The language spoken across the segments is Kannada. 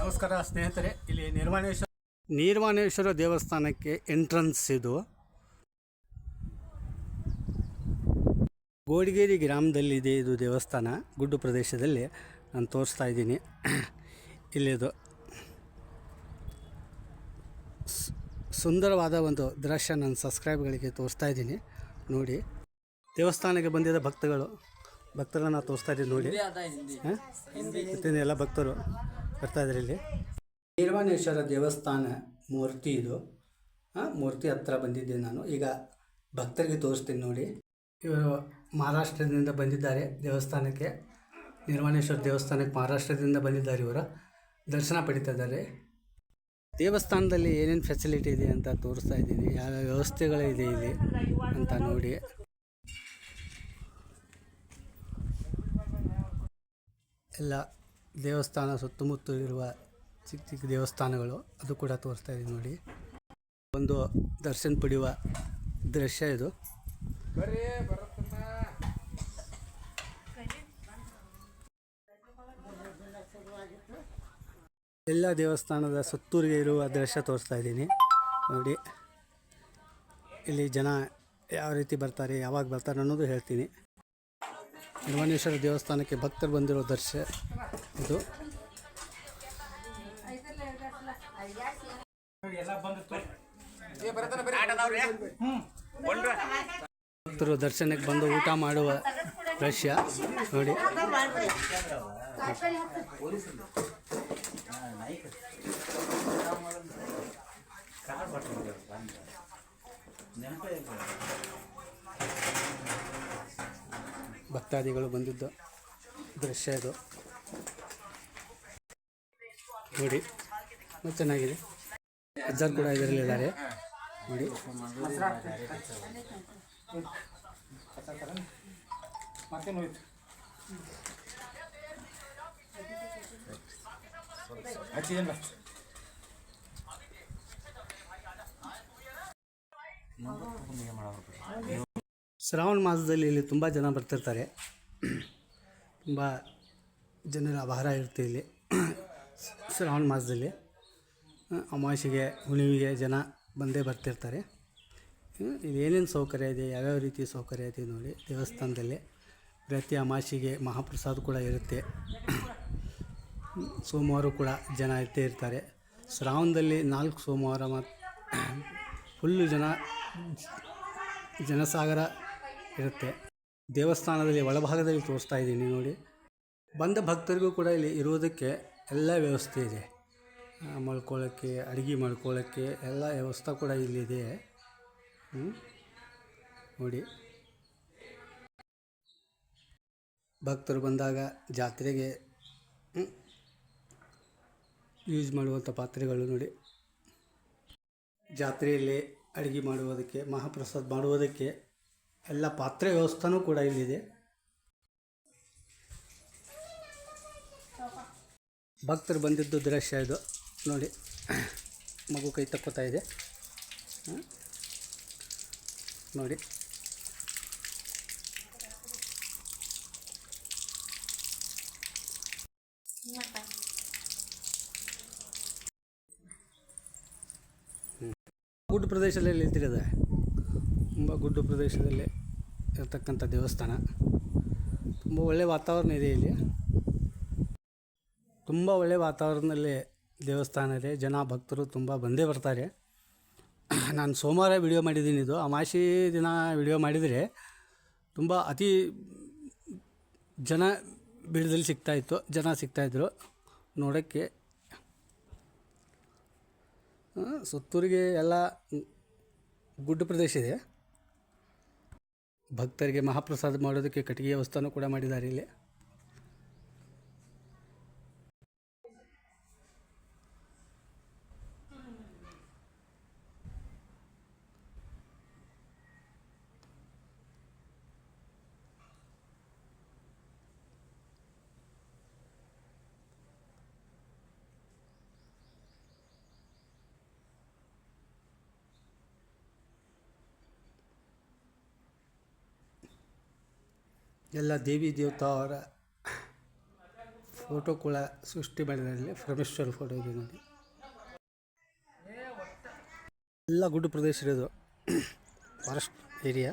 ನಮಸ್ಕಾರ ಸ್ನೇಹಿತರೆ ಇಲ್ಲಿ ನಿರ್ವಾಣೇಶ್ವರ ನಿರ್ವಾಣೇಶ್ವರ ದೇವಸ್ಥಾನಕ್ಕೆ ಎಂಟ್ರೆನ್ಸ್ ಇದು. ಗೋಡಿಗೇರಿ ಗ್ರಾಮದಲ್ಲಿದೆ ಇದು ದೇವಸ್ಥಾನ ಗುಡ್ಡು ಪ್ರದೇಶದಲ್ಲಿ ನಾನು ತೋರಿಸ್ತಾ ಇದ್ದೀನಿ. ಇಲ್ಲಿದು ಸುಂದರವಾದ ಒಂದು ದೃಶ್ಯ ನನ್ನ ಸಬ್ಸ್ಕ್ರೈಬ್ಗಳಿಗೆ ತೋರಿಸ್ತಾ ಇದ್ದೀನಿ ನೋಡಿ. ದೇವಸ್ಥಾನಕ್ಕೆ ಬಂದಿದ್ದ ಭಕ್ತಗಳು ಭಕ್ತರನ್ನ ತೋರಿಸ್ತಾ ಇದ್ದೀನಿ ನೋಡಿ. ಹಾಂ? ಎಲ್ಲ ಭಕ್ತರು. ಬರ್ತಾ ಇದ್ರಿ ಇಲ್ಲಿ? ನಿರ್ವಾಣೇಶ್ವರ ದೇವಸ್ಥಾನ ಮೂರ್ತಿ ಇದು. ಮೂರ್ತಿ ಹತ್ರ ಬಂದಿದ್ದೆ ನಾನು. ಈಗ ಭಕ್ತರಿಗೆ ತೋರಿಸ್ತೀನಿ ನೋಡಿ. ಇವರು ಮಹಾರಾಷ್ಟ್ರದಿಂದ ಬಂದಿದ್ದಾರೆ ದೇವಸ್ಥಾನಕ್ಕೆ. ನಿರ್ವಾಣೇಶ್ವರ ದೇವಸ್ಥಾನಕ್ಕೆ ಮಹಾರಾಷ್ಟ್ರದಿಂದ ಬಂದಿದ್ದಾರೆ ಇವರು. ದರ್ಶನ ಪಡಿತಾ ಇದ್ದಾರೆ. ದೇವಸ್ಥಾನದಲ್ಲಿ ಏನೇನು ಫೆಸಿಲಿಟಿ ಇದೆ ಅಂತ ತೋರಿಸ್ತಾ ಇದ್ದೀನಿ. ಯಾವ ವ್ಯವಸ್ಥೆಗಳಿದೆ ಇಲ್ಲಿ ಅಂತ ನೋಡಿ. ಎಲ್ಲ ದೇವಸ್ಥಾನ ಸುತ್ತಮುತ್ತ ಇರುವ ಚಿಕ್ಕ ಚಿಕ್ಕ ದೇವಸ್ಥಾನಗಳು ಅದು ಕೂಡ ತೋರಿಸ್ತಾ ಇದ್ದೀನಿ ನೋಡಿ. ಒಂದು ದರ್ಶನ ಪಡೆಯುವ ದೃಶ್ಯ ಇದು. ಎಲ್ಲ ದೇವಸ್ಥಾನದ ಸುತ್ತೂರಿಗೆ ಇರುವ ದೃಶ್ಯ ತೋರಿಸ್ತಾ ಇದ್ದೀನಿ. ನೋಡಿ, ಇಲ್ಲಿ ಜನ ಯಾವ ರೀತಿ ಬರ್ತಾರೆ, ಯಾವಾಗ ಬರ್ತಾರೆ ಅನ್ನೋದು ಹೇಳ್ತೀನಿ. ನಿರ್ವಾಣೇಶ್ವರ ದೇವಸ್ಥಾನಕ್ಕೆ ಭಕ್ತರು ಬಂದಿರೋ ದರ್ಶೆ ಇದು. ಭಕ್ತರು ದರ್ಶನಕ್ಕೆ ಬಂದು ಊಟ ಮಾಡುವ ದೃಶ್ಯ ನೋಡಿ. ಭಕ್ತಾದಿಗಳು ಬಂದಿದ್ದು ದೃಶ್ಯ ಇದು. ನೋಡಿ ಚೆನ್ನಾಗಿದೆ. ಅಜ್ಜರ್ ಕೂಡ ಇದರಲ್ಲಿದ್ದಾರೆ ನೋಡಿ. ಶ್ರಾವಣ ಮಾಸದಲ್ಲಿ ಇಲ್ಲಿ ತುಂಬ ಜನ ಬರ್ತಿರ್ತಾರೆ. ತುಂಬ ಜನರ ಆಭಾರ ಇರುತ್ತೆ ಇಲ್ಲಿ. ಶ್ರಾವಣ ಮಾಸದಲ್ಲಿ, ಅಮಾವಾಸ್ಯೆಗೆ, ಹುಣ್ಣಿಮೆಗೆ ಜನ ಬಂದೇ ಬರ್ತಿರ್ತಾರೆ. ಏನೇನು ಸೌಕರ್ಯ ಇದೆ, ಯಾವ್ಯಾವ ರೀತಿ ಸೌಕರ್ಯ ಇದೆ ನೋಡಿ, ದೇವಸ್ಥಾನದಲ್ಲಿ. ಪ್ರತಿ ಅಮಾವಾಸ್ಯೆಗೆ ಮಹಾಪ್ರಸಾದ ಕೂಡ ಇರುತ್ತೆ. ಸೋಮವಾರ ಕೂಡ ಜನ ಇರ್ತೇ ಇರ್ತಾರೆ. ಶ್ರಾವಣದಲ್ಲಿ ನಾಲ್ಕು ಸೋಮವಾರ ಮತ್ತು ಫುಲ್ಲು ಜನ, ಜನಸಾಗರ ಇರುತ್ತೆ. ದೇವಸ್ಥಾನದಲ್ಲಿ ಒಳಭಾಗದಲ್ಲಿ ತೋರಿಸ್ತಾ ಇದ್ದೀನಿ ನೋಡಿ. ಬಂದ ಭಕ್ತರಿಗೂ ಕೂಡ ಇಲ್ಲಿ ಇರುವುದಕ್ಕೆ ಎಲ್ಲ ವ್ಯವಸ್ಥೆ ಇದೆ. ಮಲ್ಕೊಳ್ಳೋಕ್ಕೆ, ಅಡುಗೆ ಮಾಡ್ಕೊಳ್ಳೋಕ್ಕೆ ಎಲ್ಲ ವ್ಯವಸ್ಥೆ ಕೂಡ ಇಲ್ಲಿದೆ. ನೋಡಿ. ಭಕ್ತರು ಬಂದಾಗ ಜಾತ್ರೆಗೆ ಯೂಸ್ ಮಾಡುವಂಥ ಪಾತ್ರೆಗಳು ನೋಡಿ. ಜಾತ್ರೆಯಲ್ಲಿ ಅಡುಗೆ ಮಾಡುವುದಕ್ಕೆ, ಮಹಾಪ್ರಸಾದ ಮಾಡುವುದಕ್ಕೆ ಎಲ್ಲ ಪಾತ್ರೆ ವ್ಯವಸ್ಥೆನೂ ಕೂಡ ಇಲ್ಲಿದೆ. ಭಕ್ತರು ಬಂದಿದ್ದು ದೃಶ್ಯ ಇದು. ನೋಡಿ, ಮಗು ಕೈ ತಕ್ಕೋತಾ ಇದೆ. ನೋಡಿ. ಗುಡ್ಡ ಪ್ರದೇಶದಲ್ಲಿ ಇಲ್ತಿರೋದೆ ತುಂಬ ಗುಡ್ಡ ಪ್ರದೇಶದಲ್ಲಿ ಇರತಕ್ಕಂಥ ದೇವಸ್ಥಾನ. ತುಂಬ ಒಳ್ಳೆಯ ವಾತಾವರಣ ಇದೆ ಇಲ್ಲಿ. ತುಂಬ ಒಳ್ಳೆಯ ವಾತಾವರಣದಲ್ಲಿ ದೇವಸ್ಥಾನ ಇದೆ. ಜನ ಭಕ್ತರು ತುಂಬ ಬಂದೇ ಬರ್ತಾರೆ. ನಾನು ಸೋಮವಾರ ವಿಡಿಯೋ ಮಾಡಿದ್ದೀನಿ ಇದು. ಅಮಾಶಿ ದಿನ ವಿಡಿಯೋ ಮಾಡಿದರೆ ತುಂಬ ಅತಿ ಜನ ಬಿಡದಲ್ಲಿ ಸಿಗ್ತಾಯಿತ್ತು ಜನ ಸಿಗ್ತಾಯಿದ್ರು ನೋಡೋಕ್ಕೆ ಸುತ್ತೂರಿಗೆ ಎಲ್ಲ ಗುಡ್ಡ ಪ್ರದೇಶ ಇದೆ. ಭಕ್ತರಿಗೆ ಮಹಾಪ್ರಸಾದ ಮಾಡೋದಕ್ಕೆ ಕಟ್ಟಿಗೆ ವ್ಯವಸ್ಥೆನೂ ಕೂಡ ಮಾಡಿದ್ದಾರೆ ಇಲ್ಲಿ. ಎಲ್ಲ ದೇವಿ ದೇವತಾ ಅವರ ಫೋಟೋ ಕೂಡ ಸೃಷ್ಟಿ ಮಾಡಿದ್ದಾರೆ ಇಲ್ಲಿ ಪರಮೇಶ್ವರ ಫೋಟೋ ಇದೆ ನೋಡಿ. ಎಲ್ಲ ಗುಡ್ಡು ಪ್ರದೇಶ ಇರೋದು ಫಾರೆಸ್ಟ್ ಏರಿಯಾ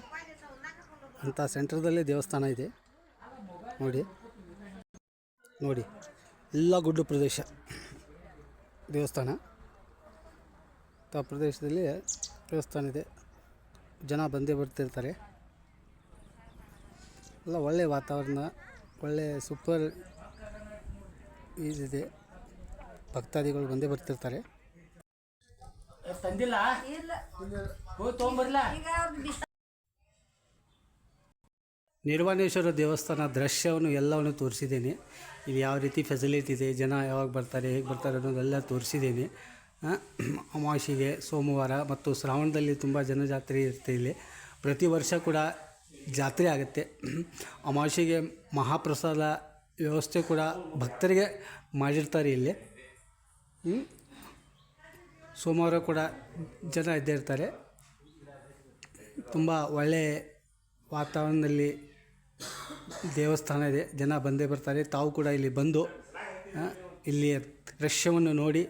ಅಂಥ ಸೆಂಟ್ರದಲ್ಲೇ ದೇವಸ್ಥಾನ ಇದೆ. ನೋಡಿ. ನೋಡಿ. ಎಲ್ಲ ಗುಡ್ಡು ಪ್ರದೇಶ ದೇವಸ್ಥಾನ. ಅಂಥ ಪ್ರದೇಶದಲ್ಲಿ ದೇವಸ್ಥಾನ ಇದೆ. ಜನ ಬಂದೇ ಬರ್ತಿರ್ತಾರೆ. ಎಲ್ಲ ಒಳ್ಳೆ ವಾತಾವರಣ ಒಳ್ಳೆ ಸೂಪರ್ ಇದಿದೆ ಭಕ್ತಾದಿಗಳು ಬಂದೇ ಬರ್ತಿರ್ತಾರೆ. ತಂದಿಲ್ಲ? ಹೋಗಿ ತೊಗೊಂಬರ್ಲ? ನಿರ್ವಾಣೇಶ್ವರ ದೇವಸ್ಥಾನ ದೃಶ್ಯವನ್ನು ಎಲ್ಲವನ್ನು ತೋರಿಸಿದ್ದೀನಿ. ಇಲ್ಲಿ ಯಾವ ರೀತಿ ಫೆಸಿಲಿಟಿ ಇದೆ ಜನ ಯಾವಾಗ ಬರ್ತಾರೆ ಹೇಗೆ ಬರ್ತಾರೆ ಅನ್ನೋದೆಲ್ಲ ತೋರಿಸಿದ್ದೀನಿ. ಆ, ಅಮಾವಾಸ್ಯೆಗೆ ಸೋಮವಾರ ಮತ್ತು ಶ್ರಾವಣದಲ್ಲಿ ತುಂಬ ಜನಜಾತ್ರೆ ಇರುತ್ತೆ ಇಲ್ಲಿ. ಪ್ರತಿ ವರ್ಷ ಕೂಡ ಜಾತ್ರೆ ಆಗುತ್ತೆ. ಅಮಾವಾಸ್ಯೆಗೆ ಮಹಾಪ್ರಸಾದ ವ್ಯವಸ್ಥೆ ಕೂಡ ಭಕ್ತರಿಗೆ ಮಾಡಿರ್ತಾರೆ ಇಲ್ಲಿ. ಸೋಮವಾರ ಕೂಡ ಜನ ಇದ್ದೇ ಇರ್ತಾರೆ ತುಂಬ ಒಳ್ಳೆಯ ವಾತಾವರಣದಲ್ಲಿ ದೇವಸ್ಥಾನ ಇದೆ. ಜನ ಬಂದೇ ಬರ್ತಾರೆ. ತಾವು ಕೂಡ ಇಲ್ಲಿ ಬಂದು ಇಲ್ಲಿಯ ದೃಶ್ಯವನ್ನು ನೋಡಿ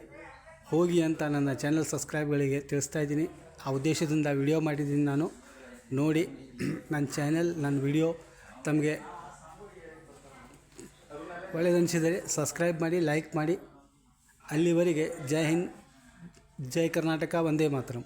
ಹೋಗಿ ಅಂತ ನನ್ನ ಚಾನಲ್ ಸಬ್ಸ್ಕ್ರೈಬ್ಗಳಿಗೆ ತಿಳಿಸ್ತಾ ಇದ್ದೀನಿ. ಆ ಉದ್ದೇಶದಿಂದ ವಿಡಿಯೋ ಮಾಡಿದ್ದೀನಿ ನಾನು. ನೋಡಿ ನನ್ನ ಚಾನೆಲ್, ನನ್ನ ವಿಡಿಯೋ ತಮಗೆ ಒಳ್ಳೆಯದನಿಸಿದರೆ ಸಬ್ಸ್ಕ್ರೈಬ್ ಮಾಡಿ, ಲೈಕ್ ಮಾಡಿ. ಅಲ್ಲಿವರೆಗೆ ಜೈ ಹಿಂದ್, ಜೈ ಕರ್ನಾಟಕ ಒಂದೇ ಮಾತರಂ.